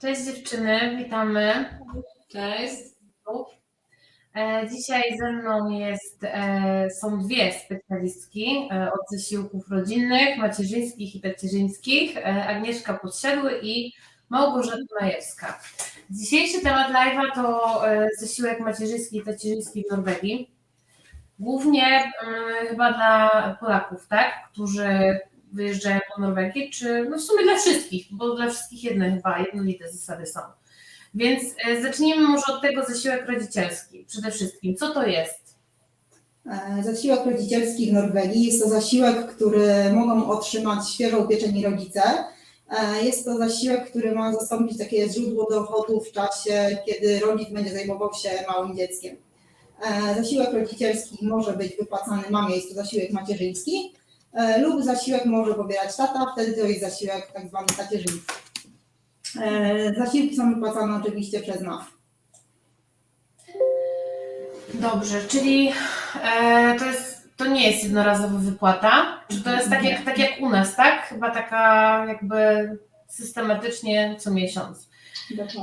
Cześć dziewczyny, witamy. Cześć. E, Dzisiaj ze mną jest, e, są dwie specjalistki e, od zasiłków rodzinnych, macierzyńskich i tacierzyńskich, Agnieszka Podsiadły i Małgorzata Majewska. Dzisiejszy temat live'a to zasiłek macierzyński i tacierzyński w Norwegii. Głównie mm, chyba dla Polaków, tak? Którzy wyjeżdżają do Norwegii, czy no w sumie dla wszystkich, bo dla wszystkich jedne chyba, jednolite zasady są. Więc e, zacznijmy może od tego zasiłek rodzicielski. Przede wszystkim, co to jest? E, Zasiłek rodzicielski w Norwegii jest to zasiłek, który mogą otrzymać świeżo upieczeni rodzice. E, Jest to zasiłek, który ma zastąpić takie źródło dochodu w czasie, kiedy rodzic będzie zajmował się małym dzieckiem. Zasiłek rodzicielski może być wypłacany mamie, jest to zasiłek macierzyński, lub zasiłek może pobierać tata, wtedy to jest zasiłek tak zwany tacierzyński. E, Zasiłki są wypłacane oczywiście przez NAF. Dobrze, czyli e, to, jest, to nie jest jednorazowa wypłata? Czy to jest tak jak, tak jak u nas, tak? Chyba taka jakby systematycznie co miesiąc.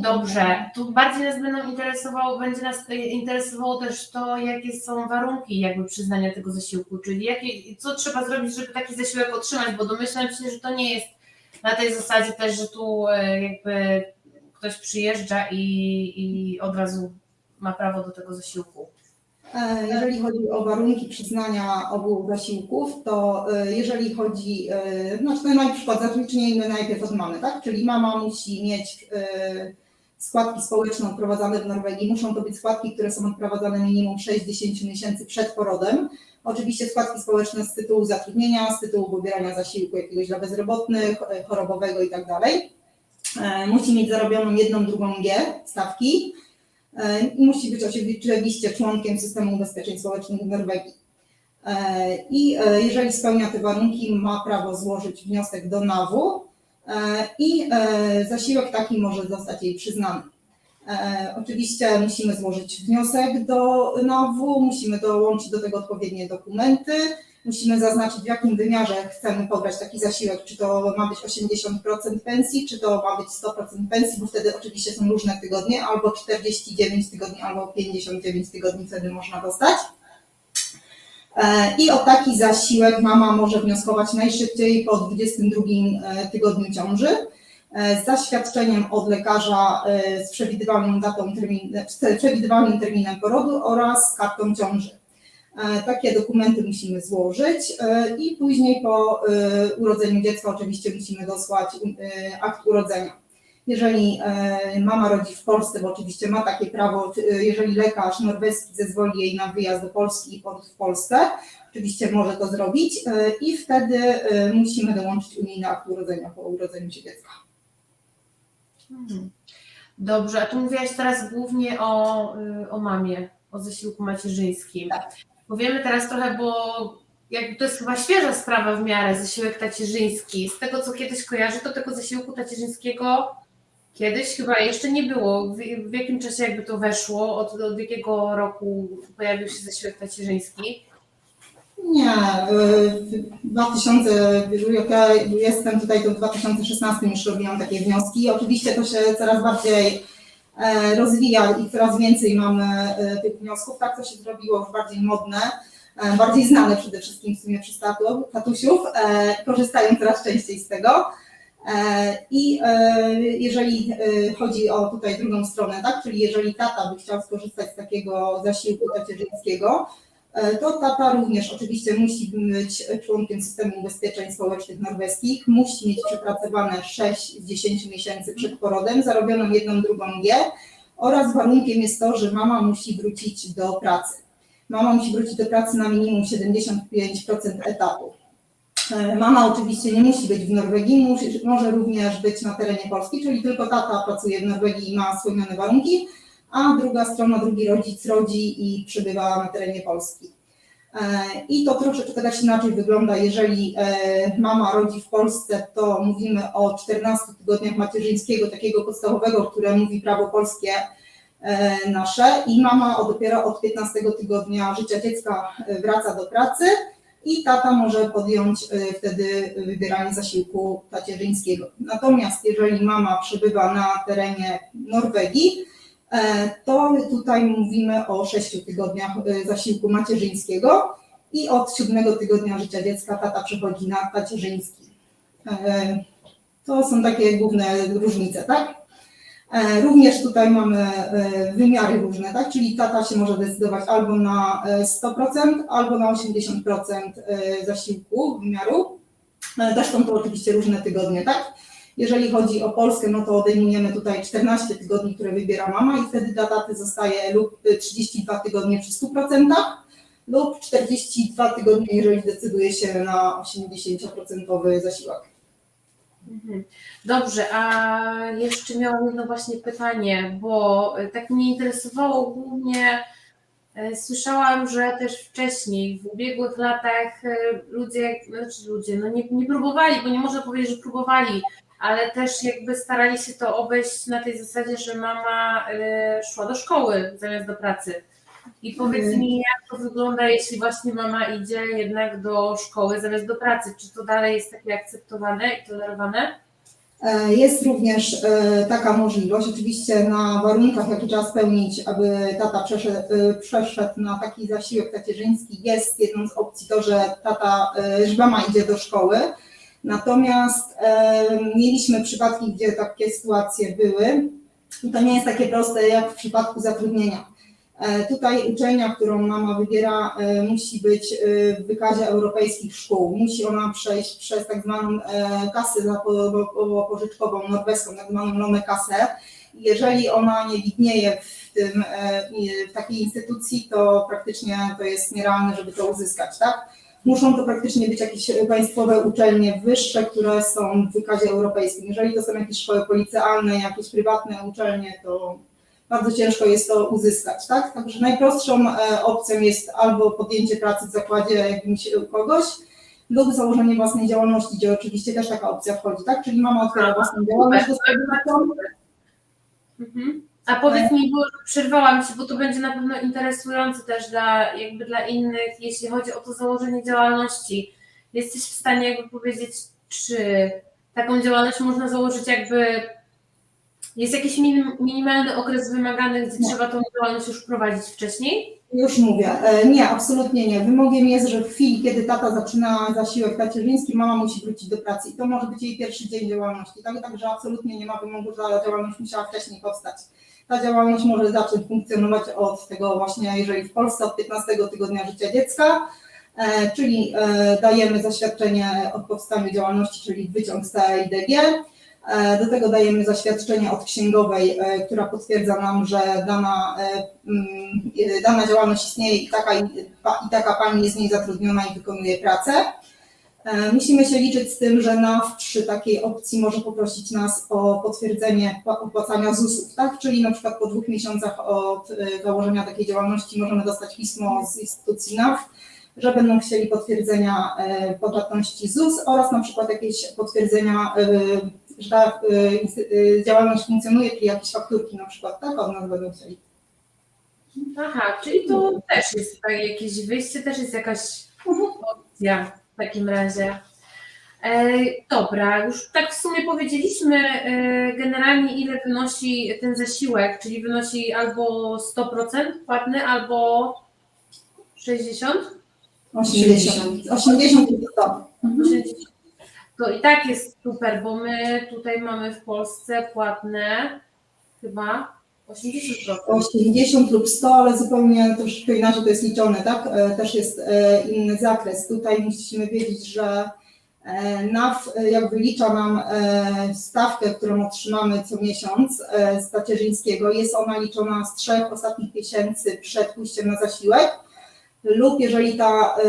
Dobrze, tu bardziej nas będą interesowało, będzie nas interesowało też to, jakie są warunki jakby przyznania tego zasiłku, czyli jakie, co trzeba zrobić, żeby taki zasiłek otrzymać, bo domyślam się, że to nie jest na tej zasadzie też, że tu e, jakby ktoś przyjeżdża i, i od razu ma prawo do tego zasiłku. E, Jeżeli chodzi o warunki przyznania obu zasiłków, to e, jeżeli chodzi, znaczy to na przykład zacznijmy najpierw od mamy, tak? Czyli mama musi mieć składki społeczne odprowadzane w Norwegii. Muszą to być składki, które są odprowadzane minimum 60 miesięcy przed porodem. Oczywiście składki społeczne z tytułu zatrudnienia, z tytułu pobierania zasiłku jakiegoś dla bezrobotnych, chorobowego i tak Musi mieć zarobioną jedną, drugą G stawki. E, i musi być oczywiście członkiem systemu ubezpieczeń społecznych w Norwegii. E, I e, jeżeli spełnia te warunki, ma prawo złożyć wniosek do NAW i zasiłek taki może zostać jej przyznany. Oczywiście musimy złożyć wniosek do NAW, musimy dołączyć do tego odpowiednie dokumenty, musimy zaznaczyć w jakim wymiarze chcemy pobrać taki zasiłek, czy to ma być 80% pensji, czy to ma być 100% pensji, bo wtedy oczywiście są różne tygodnie, albo 49 tygodni, albo 59 tygodni wtedy można dostać. E, I o taki zasiłek mama może wnioskować najszybciej po 22 e, tygodniu ciąży e, z zaświadczeniem od lekarza z przewidywalną datą termin, z przewidywalnym terminem porodu oraz kartą ciąży. E, Takie dokumenty musimy złożyć e, i później po e, urodzeniu dziecka oczywiście musimy dosłać akt urodzenia. Jeżeli mama rodzi w Polsce, bo oczywiście ma takie prawo, jeżeli lekarz norweski zezwoli jej na wyjazd do Polski i poród w Polsce, oczywiście może to zrobić i wtedy musimy dołączyć unijny akt urodzenia po urodzeniu się dziecka. Dobrze, a tu mówiłaś teraz głównie o, y, o mamie, o zasiłku macierzyńskim. Powiemy teraz trochę, bo jakby to jest chyba świeża sprawa w miarę, zasiłek tacierzyński. Z tego, co kiedyś kojarzę, to tego zasiłku tacierzyńskiego kiedyś chyba jeszcze nie było. W, w jakim czasie jakby to weszło? Od, od jakiego roku pojawił się zasiłek tacierzyński? Nie, w 2000, ja jestem tutaj, to w 2016 już robiłam takie wnioski. Oczywiście to się coraz bardziej rozwija i coraz więcej mamy e, tych wniosków. Tak to się zrobiło już bardziej modne, e, bardziej znane przede wszystkim w sumie przez tatu- tatusiów. e, Korzystają coraz częściej z tego. E, I e, jeżeli e, chodzi o tutaj drugą stronę, tak, czyli jeżeli tata by chciał skorzystać z takiego zasiłku tacierzyńskiego, E, to tata również oczywiście musi być członkiem systemu ubezpieczeń społecznych norweskich, musi mieć przepracowane 6 z 10 miesięcy przed porodem, zarobioną jedną, drugą G oraz warunkiem jest to, że mama musi wrócić do pracy. Mama musi wrócić do pracy na minimum 75% etatu. E, Mama oczywiście nie musi być w Norwegii, musi, może również być na terenie Polski, czyli tylko tata pracuje w Norwegii i ma spełnione warunki, a druga strona, drugi rodzic rodzi i przybywa na terenie Polski. E, I to troszeczkę też inaczej wygląda, jeżeli e, mama rodzi w Polsce, to mówimy o 14 tygodniach macierzyńskiego, takiego podstawowego, które mówi prawo polskie e, nasze i mama dopiero od 15 tygodnia życia dziecka wraca do pracy i tata może podjąć wtedy wybieranie zasiłku tacierzyńskiego. Natomiast jeżeli mama przebywa na terenie Norwegii, to tutaj mówimy o 6 tygodniach y, zasiłku macierzyńskiego i od siódmego tygodnia życia dziecka tata przechodzi na tacierzyński. E, To są takie główne różnice, tak? E, Również tutaj mamy e, wymiary różne, tak? Czyli tata się może decydować albo na e, 100%, albo na 80% e, zasiłku wymiaru. E, są to oczywiście różne tygodnie, tak? Jeżeli chodzi o Polskę, no to odejmujemy tutaj 14 tygodni, które wybiera mama i wtedy dla taty zostaje lub e, 32 tygodnie przy 100% lub 42 tygodnie, jeżeli decyduje się na 80% zasiłek. Mhm. Dobrze, a jeszcze miałam jedno właśnie pytanie, bo e, tak mnie interesowało głównie, e, słyszałam, że też wcześniej, w ubiegłych latach ludzie, znaczy ludzie, no nie, nie próbowali, bo nie można powiedzieć, że próbowali, ale też jakby starali się to obejść na tej zasadzie, że mama e, szła do szkoły zamiast do pracy. I powiedz Mhm. mi, jak to wygląda, jeśli właśnie mama idzie jednak do szkoły zamiast do pracy? Czy to dalej jest takie akceptowane i tolerowane? E, Jest również e, taka możliwość, oczywiście na warunkach, jakie trzeba spełnić, aby tata przeszedł, e, przeszedł na taki zasiłek tacierzyński, jest jedną z opcji to, że tata, że mama idzie do szkoły. Natomiast mieliśmy przypadki, gdzie takie sytuacje były i to nie jest takie proste jak w przypadku zatrudnienia. E, Tutaj uczelnia, którą mama wybiera, e, musi być e, w wykazie europejskich szkół. Musi ona przejść przez tak zwaną kasę zapożyczkową norweską, tak zwaną Lome kasę. Jeżeli ona nie widnieje w, tym, w takiej instytucji, to praktycznie to jest nierealne, żeby to uzyskać, tak? Muszą to praktycznie być jakieś państwowe uczelnie wyższe, które są w wykazie europejskim. Jeżeli to są jakieś szkoły policealne, jakieś prywatne uczelnie, to bardzo ciężko jest to uzyskać, tak? Także najprostszą e, opcją jest albo podjęcie pracy w zakładzie jakimś u kogoś, lub założenie własnej działalności, gdzie oczywiście też taka opcja wchodzi, tak? Czyli mama otwiera własną działalność gospodarczą. Mhm. A powiedz mi, bo przerwałam Ci, bo to będzie na pewno interesujące też dla, jakby dla innych, jeśli chodzi o to założenie działalności. Jesteś w stanie jakby powiedzieć, czy taką działalność można założyć jakby, jest jakiś minim, minimalny okres wymagany, gdzie Nie. trzeba tą działalność już prowadzić wcześniej? Już mówię, e, nie, absolutnie nie. Wymogiem jest, że w chwili, kiedy tata zaczyna zasiłek tacierzyński, mama musi wrócić do pracy i to może być jej pierwszy dzień działalności. Tak, także absolutnie nie ma wymogu, że ta działalność musiała wcześniej powstać. Ta działalność może zacząć funkcjonować od tego właśnie, jeżeli w Polsce od 15 tygodnia życia dziecka, e, czyli e, dajemy zaświadczenie o powstaniu działalności, czyli wyciąg z TIDG. E, Do tego dajemy zaświadczenie od księgowej, która potwierdza nam, że dana, mm, dana działalność istnieje i taka, i taka pani jest w niej zatrudniona i wykonuje pracę. E, Musimy się liczyć z tym, że NAW przy takiej opcji może poprosić nas o potwierdzenie pła- opłacania ZUS-ów, tak? Czyli na przykład po dwóch miesiącach od e, założenia takiej działalności możemy dostać pismo z instytucji NAW, że będą chcieli potwierdzenia e, podatności ZUS oraz na przykład jakieś potwierdzenia, że ta działalność funkcjonuje, czyli jakieś fakturki na przykład, tak? Od nas będą chcieli. Aha, czyli to też jest jakieś wyjście, też jest jakaś opcja w takim razie. E, dobra, już tak w sumie powiedzieliśmy e, generalnie ile wynosi ten zasiłek, czyli wynosi albo 100% płatny, albo 60? 80. 80 to 100. 60. To i tak jest super, bo my tutaj mamy w Polsce płatne chyba 80%. 80 lub 100, ale zupełnie troszeczkę inaczej to jest liczone, tak? E, Też jest e, inny zakres. Tutaj musimy wiedzieć, że e, NAW e, jak wylicza nam stawkę, którą otrzymamy co miesiąc z tacierzyńskiego, jest ona liczona z trzech ostatnich miesięcy przed pójściem na zasiłek lub jeżeli ta e,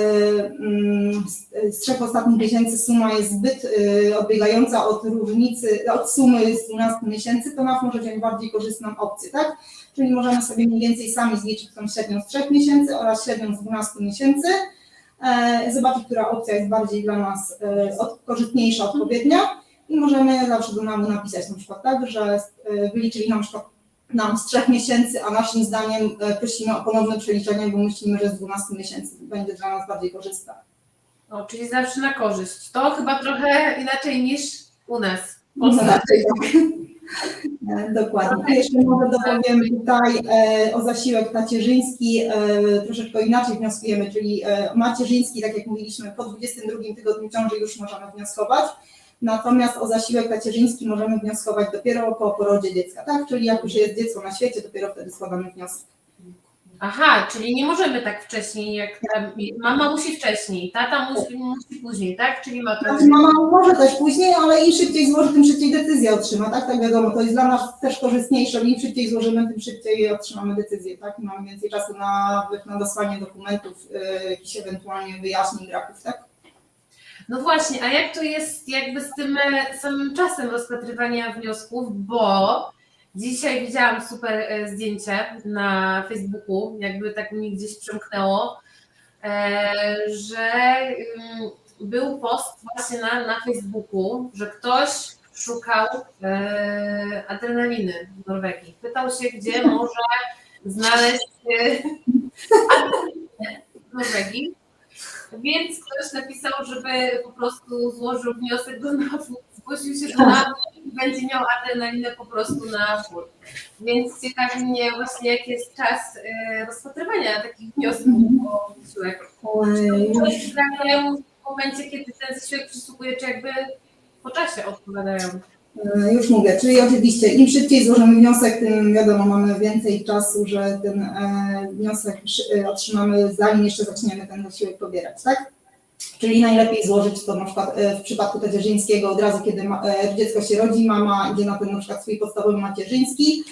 mm, z- trzech ostatnich miesięcy suma jest zbyt e, odbiegająca od różnicy, od sumy z 12 miesięcy, to NAW może wziąć bardziej korzystną opcję, tak? Czyli możemy sobie mniej więcej sami zliczyć tą średnią z 3 miesięcy oraz średnią z 12 miesięcy, e, zobaczyć, która opcja jest bardziej dla nas e, korzystniejsza, odpowiednia i możemy zawsze do NAMU napisać na przykład tak, że e, wyliczyli nam na przykład nam z 3 miesięcy, a naszym zdaniem e, prosimy o ponowne przeliczenie, bo myślimy, że z 12 miesięcy będzie dla nas bardziej korzystne. O, czyli zawsze na korzyść. To chyba trochę inaczej niż u nas. w No tak. E, Dokładnie. I Jeszcze może dopowiem tutaj e, o zasiłek macierzyński. E, troszeczkę inaczej wnioskujemy, czyli macierzyński, tak jak mówiliśmy, po 22 tygodniu ciąży już możemy wnioskować. Natomiast o zasiłek macierzyński możemy wnioskować dopiero po porodzie dziecka, tak? Czyli jak już jest dziecko na świecie, dopiero wtedy składamy wniosek. Aha, czyli nie możemy tak wcześniej, jak mama musi wcześniej, tata musi, musi później, tak? Czyli ma to. Znaczy mama może też później, ale im szybciej złoży, tym szybciej decyzję otrzyma, tak? Tak wiadomo, to jest dla nas też korzystniejsze, im szybciej złożymy, tym szybciej otrzymamy decyzję, tak? I mamy więcej czasu na, na dosłanie dokumentów, yy, jakichś ewentualnie wyjaśnień, braków, tak? No właśnie, a jak to jest jakby z tym e, samym czasem rozpatrywania wniosków, bo dzisiaj widziałam super e, zdjęcie na Facebooku, jakby tak mi gdzieś przemknęło, e, że ym, był post właśnie na, na Facebooku, że ktoś szukał adrenaliny w Norwegii. Pytał się, gdzie może znaleźć adrenalinę w Norwegii. Więc ktoś napisał, żeby po prostu złożył wniosek do NAW, zgłosił się do NAW i będzie miał adrenalinę po prostu na wór. Więc ciekawi mnie właśnie, jaki jest czas e, rozpatrywania takich wniosków o wysiłek. Zdaniem w momencie, kiedy ten zasiłek przysługuje, czy jakby po czasie odpowiadają. Yy, Już mówię, czyli oczywiście im szybciej złożymy wniosek, tym wiadomo, mamy więcej czasu, że ten e, wniosek e, otrzymamy zanim jeszcze zaczniemy ten zasiłek pobierać, tak? Czyli najlepiej złożyć to na przykład e, w przypadku tacierzyńskiego od razu, kiedy e, dziecko się rodzi, mama idzie na ten na przykład swój podstawowy macierzyński,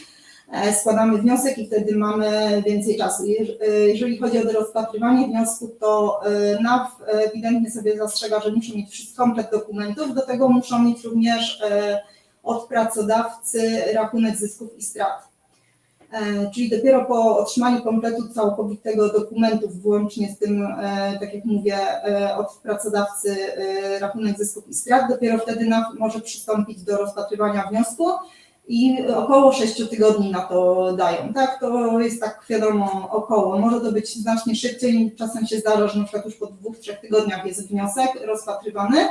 e, składamy wniosek i wtedy mamy więcej czasu. Jeż- e, Jeżeli chodzi o rozpatrywanie wniosku, to e, NAW ewidentnie sobie zastrzega, że muszą mieć komplet dokumentów, do tego muszą mieć również e, od pracodawcy rachunek zysków i strat. E, Czyli dopiero po otrzymaniu kompletu całkowitego dokumentów, włącznie z tym, e, tak jak mówię, e, od pracodawcy rachunek zysków i strat, dopiero wtedy NAW może przystąpić do rozpatrywania wniosku i około 6 tygodni na to dają. Tak, to jest tak wiadomo około. Może to być znacznie szybciej, czasem się zdarza, że na przykład już po dwóch, trzech tygodniach jest wniosek rozpatrywany.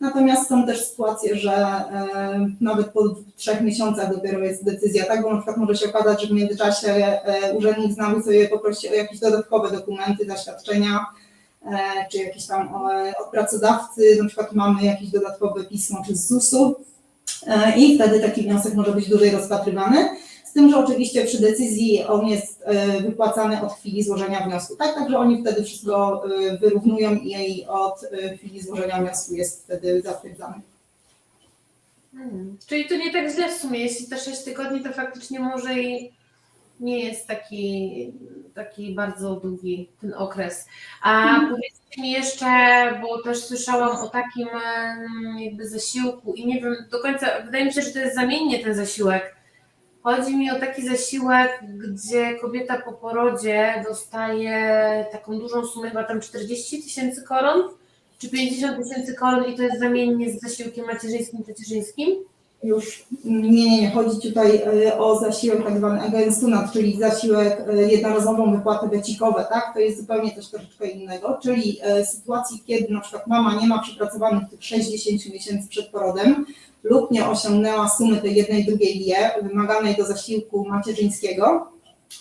Natomiast są też sytuacje, że e, nawet po trzech miesiącach dopiero jest decyzja, tak? Bo na przykład może się okazać, że w międzyczasie e, urzędnik znamy sobie poprosi o jakieś dodatkowe dokumenty, zaświadczenia, e, czy jakieś tam od pracodawcy, na przykład mamy jakieś dodatkowe pismo czy z ZUS-u i wtedy taki wniosek może być dłużej rozpatrywany. Z tym, że oczywiście przy decyzji on jest e, wypłacany od chwili złożenia wniosku, tak? Także oni wtedy wszystko e, wyrównują i od e, chwili złożenia wniosku jest wtedy zatwierdzany. Hmm. Czyli to nie tak źle w sumie, jeśli te 6 tygodni, to faktycznie może i nie jest taki, taki bardzo długi ten okres. A powiedzcie mi jeszcze, bo też słyszałam o takim jakby zasiłku i nie wiem do końca, wydaje mi się, że to jest zamiennie ten zasiłek. Chodzi mi o taki zasiłek, gdzie kobieta po porodzie dostaje taką dużą sumę, chyba tam 40 tysięcy koron, czy 50 tysięcy koron i to jest zamiennie z zasiłkiem macierzyńskim, tacierzyńskim. Już nie, nie, nie, chodzi tutaj e, o zasiłek tak zwany agenstunat, czyli zasiłek, e, jednorazową wypłatę becikowe, tak? To jest zupełnie coś troszeczkę innego, czyli e, sytuacji, kiedy na przykład mama nie ma przepracowanych tych 60 miesięcy przed porodem lub nie osiągnęła sumy tej jednej, drugiej LIE wymaganej do zasiłku macierzyńskiego,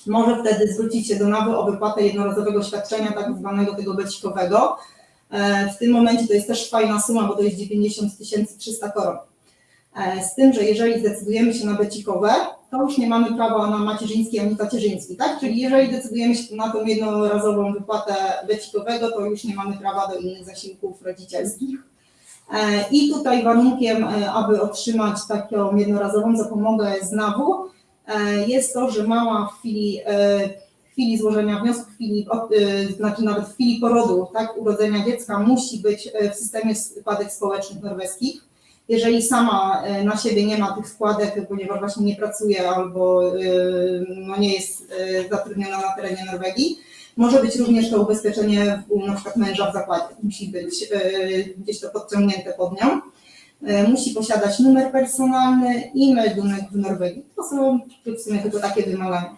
może wtedy zwrócić się do NAWY o wypłatę jednorazowego świadczenia, tak zwanego tego becikowego. W tym momencie to jest też fajna suma, bo to jest 90 300 koron. E, Z tym, że jeżeli zdecydujemy się na becikowe, to już nie mamy prawa na macierzyński ani tacierzyński, tak? Czyli jeżeli decydujemy się na tą jednorazową wypłatę becikowego, to już nie mamy prawa do innych zasiłków rodzicielskich. E, I tutaj warunkiem, e, aby otrzymać taką jednorazową zapomogę z jest to, że mama w chwili, w chwili złożenia wniosku, w chwili, znaczy nawet w chwili porodu, tak, urodzenia dziecka musi być w systemie składek społecznych norweskich jeżeli sama e, na siebie nie ma tych składek, ponieważ właśnie nie pracuje albo e, no nie jest e, zatrudniona na terenie Norwegii, może być również to ubezpieczenie u na przykład męża w zakładzie. Musi być gdzieś to podciągnięte pod nią. Musi posiadać numer personalny i meldunek w Norwegii. To są w sumie tylko takie wymagania.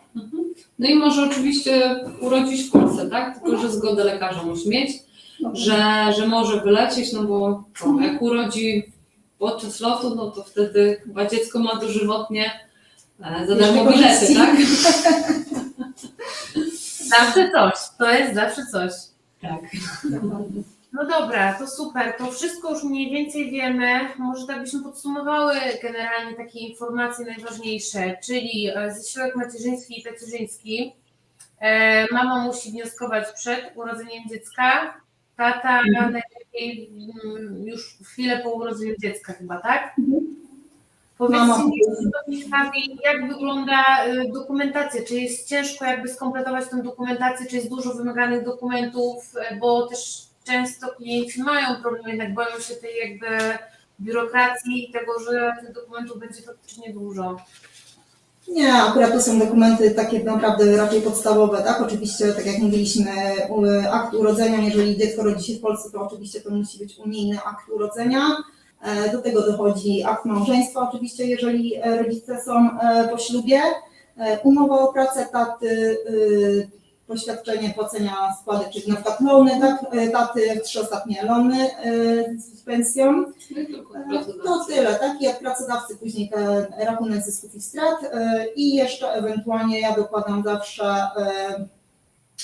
No i może oczywiście urodzić w Polsce, tak? Tylko, że zgodę lekarza musi mieć. Że, że może wylecieć, no bo co, jak urodzi podczas lotu, no to wtedy chyba dziecko ma dożywotnie e, za darmo bilety, tak? Zawsze coś, to jest zawsze coś. Tak. No dobra, to super, to wszystko już mniej więcej wiemy. Może tak byśmy podsumowały generalnie takie informacje najważniejsze, czyli e, zasiłek macierzyński i tacierzyński. E, Mama musi wnioskować przed urodzeniem dziecka, tata najlepiej mm, już chwilę po urodzeniu dziecka chyba, tak? Mama Powiedzcie mi, jak wygląda y, dokumentacja? Czy jest ciężko jakby skompletować tę dokumentację? Czy jest dużo wymaganych dokumentów? Y, Bo też często klienci mają problem, jednak boją się tej jakby biurokracji i tego, że tych dokumentów będzie faktycznie dużo. Nie, akurat to są dokumenty takie naprawdę raczej podstawowe, tak? Oczywiście, tak jak mówiliśmy, akt urodzenia, jeżeli dziecko rodzi się w Polsce, to oczywiście to musi być unijny akt urodzenia. E, Do tego dochodzi akt małżeństwa, oczywiście, jeżeli e, rodzice są e, po ślubie. Umowa o pracę taty, y, poświadczenie płacenia składek, czyli na przykład lony, tak? E, Taty, trzy ostatnie lony e, z pensją. No tylko To tyle, tak? I od pracodawcy później ten rachunek zysków i strat e, i jeszcze ewentualnie ja dokładam zawsze e,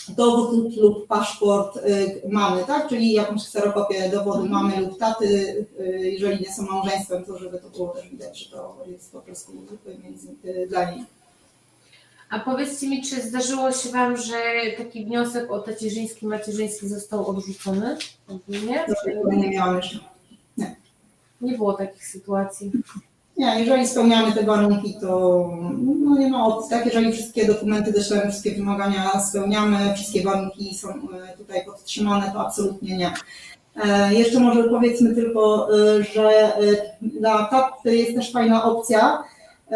dowód lub paszport e, mamy, tak? Czyli jakąś kserokopię dowodu mamy lub taty, e, jeżeli nie są małżeństwem, to żeby to było też widać, że to jest po prostu między, e, dla nich. A powiedzcie mi, czy zdarzyło się Wam, że taki wniosek o tacierzyński, macierzyński został odrzucony? Nie? Nie miałam jeszcze. Nie było takich sytuacji. Nie, jeżeli spełniamy te warunki, to no nie ma opcji, tak? Jeżeli wszystkie dokumenty doślemy, wszystkie wymagania spełniamy, wszystkie warunki są e, tutaj podtrzymane, to absolutnie nie. E, Jeszcze może powiedzmy tylko, e, że dla taty jest też fajna opcja,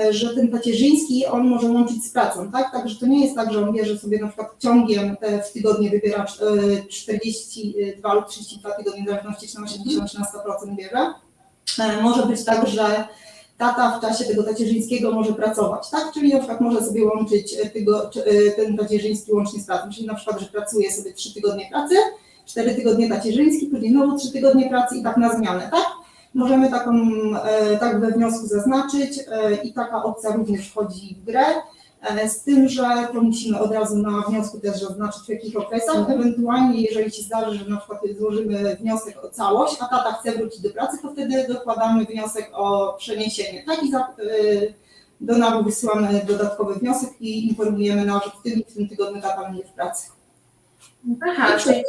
że ten tacierzyński on może łączyć z pracą, tak? Także to nie jest tak, że on bierze sobie na przykład ciągiem e, w tygodnie wybiera e, 42 lub 32 tygodnie, w zależności czy na 80 czy na 100% bierze. E, Może być tak, że tata w czasie tego tacierzyńskiego może pracować, tak? Czyli na przykład może sobie łączyć e, tygo, e, ten tacierzyński łącznie z pracą, czyli na przykład, że pracuje sobie 3 tygodnie pracy, 4 tygodnie tacierzyński, później znowu 3 tygodnie pracy i tak na zmianę, tak? Możemy taką, e, tak we wniosku zaznaczyć e, i taka opcja również wchodzi w grę. E, Z tym, że to musimy od razu na wniosku też zaznaczyć w jakich okresach. Ewentualnie, jeżeli się zdarzy, że na przykład złożymy wniosek o całość, a tata chce wrócić do pracy, to wtedy dokładamy wniosek o przeniesienie. Tak i za, do NAW wysyłamy dodatkowy wniosek i informujemy NAW, że w tym w tym tygodniu tata będzie w pracy. Aha, I czyli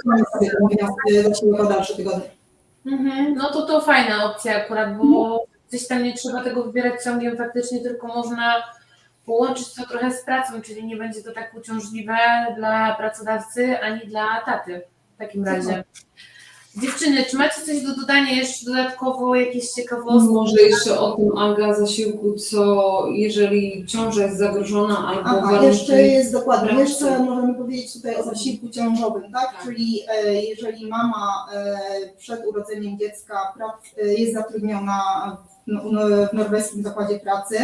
siebie o dalsze tygodnie. Mhm, no to to fajna opcja akurat, bo gdzieś tam nie trzeba tego wybierać ciągiem faktycznie, tylko można połączyć to trochę z pracą, czyli nie będzie to tak uciążliwe dla pracodawcy ani dla taty w takim razie. Dziewczyny, czy macie coś do dodania jeszcze dodatkowo, jakieś ciekawostki? Może jeszcze o tym Aga zasiłku, co jeżeli ciąża jest zagrożona albo Aha, warunki... jeszcze jest dokładnie, pracy. jeszcze możemy powiedzieć tutaj o zasiłku ciążowym, tak? Tak. Czyli e, jeżeli mama e, przed urodzeniem dziecka prac, e, jest zatrudniona w, no, no, w norweskim zakładzie pracy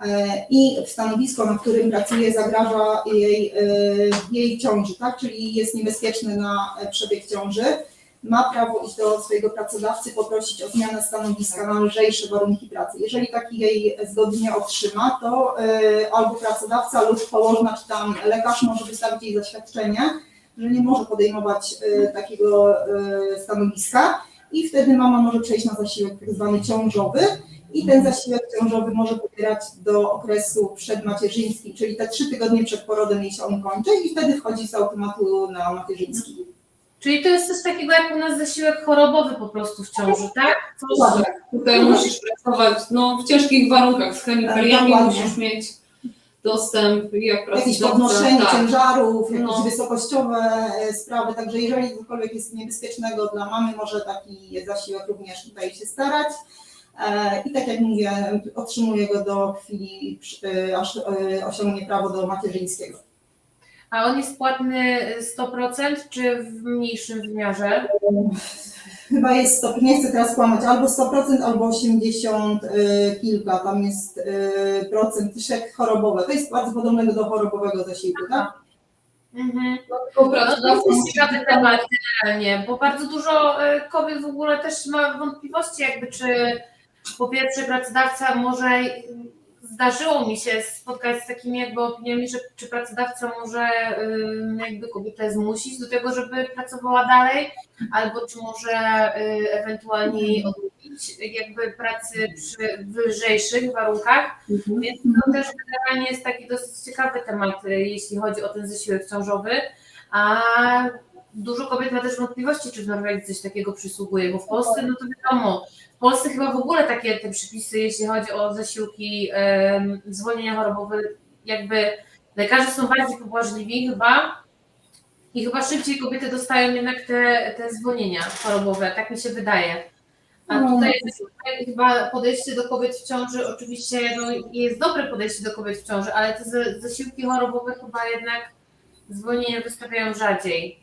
e, i w stanowisko, na którym pracuje, zagraża jej, e, jej ciąży, tak? Czyli jest niebezpieczny na e, przebieg ciąży, ma prawo iść do swojego pracodawcy, poprosić o zmianę stanowiska na lżejsze warunki pracy. Jeżeli taki jej zgody nie otrzyma, to y, albo pracodawca lub położna, czy tam lekarz może wystawić jej zaświadczenie, że nie może podejmować y, takiego y, stanowiska i wtedy mama może przejść na zasiłek tak zwany ciążowy i ten zasiłek ciążowy może pobierać do okresu przedmacierzyński, czyli te trzy tygodnie przed porodem jej się on kończy i wtedy wchodzi z automatu na macierzyński. Czyli to jest coś takiego jak u nas zasiłek chorobowy po prostu w ciąży, tak? Coś, Dokładnie. Tutaj musisz pracować no, w ciężkich warunkach z chemikaliami, Dokładnie. musisz mieć dostęp jak jakieś pracodawca. podnoszenie tak. ciężarów, jakieś No. wysokościowe e, sprawy, także jeżeli cokolwiek jest niebezpiecznego dla mamy, może taki zasiłek również tutaj się starać. E, I tak jak mówię, otrzymuje go do chwili, e, aż osiągnie prawo do macierzyńskiego. A on jest płatny 100% czy w mniejszym wymiarze? Chyba jest, stop, nie chcę teraz kłamać, albo 100%, albo 80 e, kilka, tam jest e, procent, jak chorobowe. To jest bardzo podobnego do chorobowego zasiłku, tak? Mhm. Tylko No to pracodawca jest ciekawy temat generalnie, bo bardzo dużo e, kobiet w ogóle też ma wątpliwości, jakby czy po pierwsze pracodawca może, zdarzyło mi się spotkać z takimi jakby opiniami, że czy pracodawca może jakby kobietę zmusić do tego, żeby pracowała dalej, albo czy może y, ewentualnie jej odmówić jakby pracy przy wyżejszych warunkach. Mhm. Więc to też generalnie jest taki dosyć ciekawy temat, y, jeśli chodzi o ten zasiłek ciążowy. A dużo kobiet ma też wątpliwości, czy w Norwegii coś takiego przysługuje, bo w Polsce, no to wiadomo, w Polsce chyba w ogóle takie te przepisy, jeśli chodzi o zasiłki em, zwolnienia chorobowe, jakby lekarze są bardziej pobłażliwi chyba i chyba szybciej kobiety dostają jednak te, te zwolnienia chorobowe, tak mi się wydaje. A No. tutaj tutaj chyba podejście do kobiet w ciąży, oczywiście no, jest dobre podejście do kobiet w ciąży, ale te za- zasiłki chorobowe chyba jednak zwolnienia wystawiają rzadziej.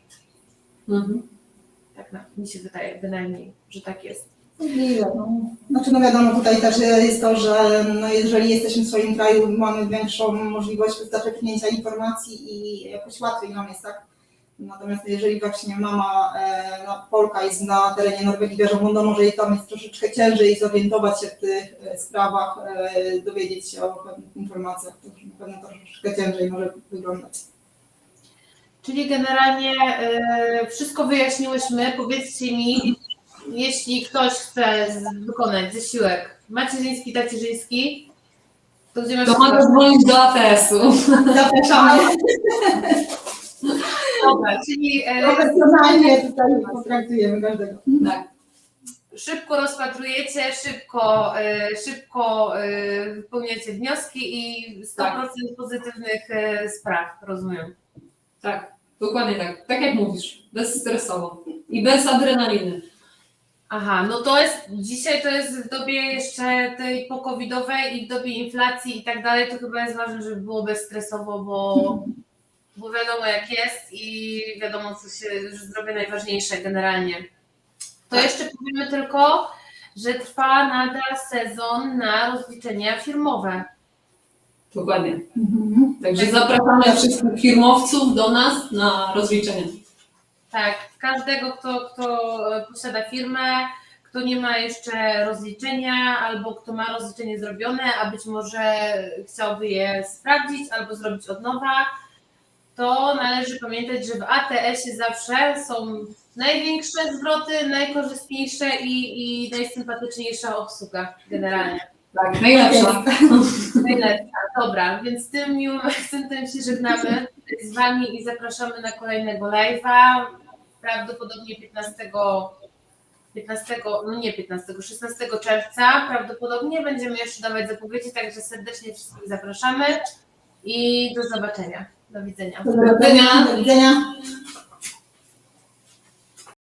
Mhm. Tak na, mi się wydaje, bynajmniej, że tak jest. Możliwe, no. Znaczy no wiadomo, tutaj też jest to, że no jeżeli jesteśmy w swoim kraju, mamy większą możliwość udostępnienia informacji i jakoś łatwiej nam jest, tak? Natomiast jeżeli właśnie mama e, no, Polka jest na terenie Norwegii, wiadomo, może jej tam jest troszeczkę ciężej zorientować się w tych e, sprawach, e, dowiedzieć się o pewnych informacjach, to na pewno troszeczkę ciężej może wyglądać. Czyli generalnie e, wszystko wyjaśniłyśmy. Powiedzcie mi, jeśli ktoś chce z- wykonać zasiłek macierzyński, tacierzyński, to gdzie masz To mogę dzwonić do ATS-u. Zapraszamy Dobra, czyli e, profesjonalnie tutaj potraktujemy każdego. Tak. szybko rozpatrujecie, szybko, e, szybko e, wypełniacie wnioski i 100% pozytywnych e, spraw, rozumiem. Tak, dokładnie tak. Tak jak mówisz, bezstresowo i bez adrenaliny. Aha, no to jest, dzisiaj to jest w dobie jeszcze tej pokowidowej i w dobie inflacji i tak dalej, to chyba jest ważne, żeby było bezstresowo, bo, bo wiadomo jak jest i wiadomo co się, zdrowie najważniejsze generalnie. To Tak. jeszcze powiemy tylko, że trwa nadal sezon na rozliczenia firmowe. Dokładnie. Mhm. Także zapraszamy wszystkich firmowców do nas na rozliczenie. Tak, każdego, kto, kto posiada firmę, kto nie ma jeszcze rozliczenia, albo kto ma rozliczenie zrobione, a być może chciałby je sprawdzić albo zrobić od nowa, to należy pamiętać, że w ATS-ie zawsze są największe zwroty, najkorzystniejsze i, i najsympatyczniejsza obsługa generalnie. Tak, najlepsza. Najlepsza, dobra, więc tym miłym akcentem się żegnamy z Wami i zapraszamy na kolejnego live'a. Prawdopodobnie 15, 15, no nie 15, 16 czerwca prawdopodobnie będziemy jeszcze dawać zapowiedzi, także serdecznie wszystkich zapraszamy i do zobaczenia. Do widzenia. Do zobaczenia. Do widzenia.